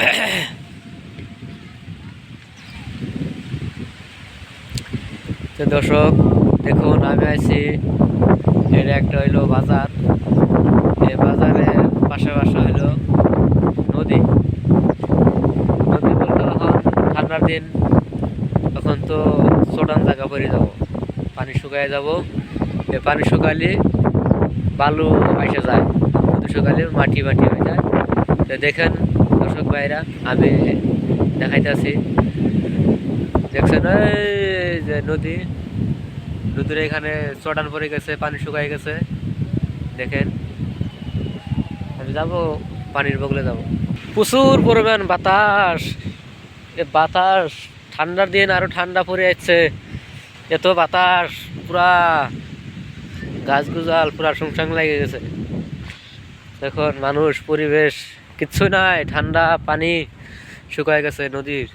তো দর্শক, দেখুন, আমি আছি এটা একটা হইল বাজার। এই বাজারের পাশে হইল নদী। নদী বলতে তখন ঠান্ডার দিন, তখন তো চটান জায়গা পরে যাব। পানি শুকায় যাব। এই পানি শুকালে বালু এসে যায়। শুকালে মাটি মাটি হয়ে যায়। তো দেখেন দর্শক ভাইরা, আমি দেখাইতেছি দেখছেন যে নদী, নদীর এখানে চটান পড়ে গেছে, পানি শুকাই গেছে। দেখেন, আমি যাব, পানির বগলে যাব। প্রচুর পরিমাণ বাতাস। এ বাতাস, ঠান্ডার দিন আরও ঠান্ডা পড়ে যাচ্ছে। এত বাতাস, পুরা গাছ গুজাল পুরা সংসাং লেগে গেছে। দেখুন, মানুষ, পরিবেশ। কিচ্ছু নাই ঠান্ডা পানি শুকায় গেছে নদীর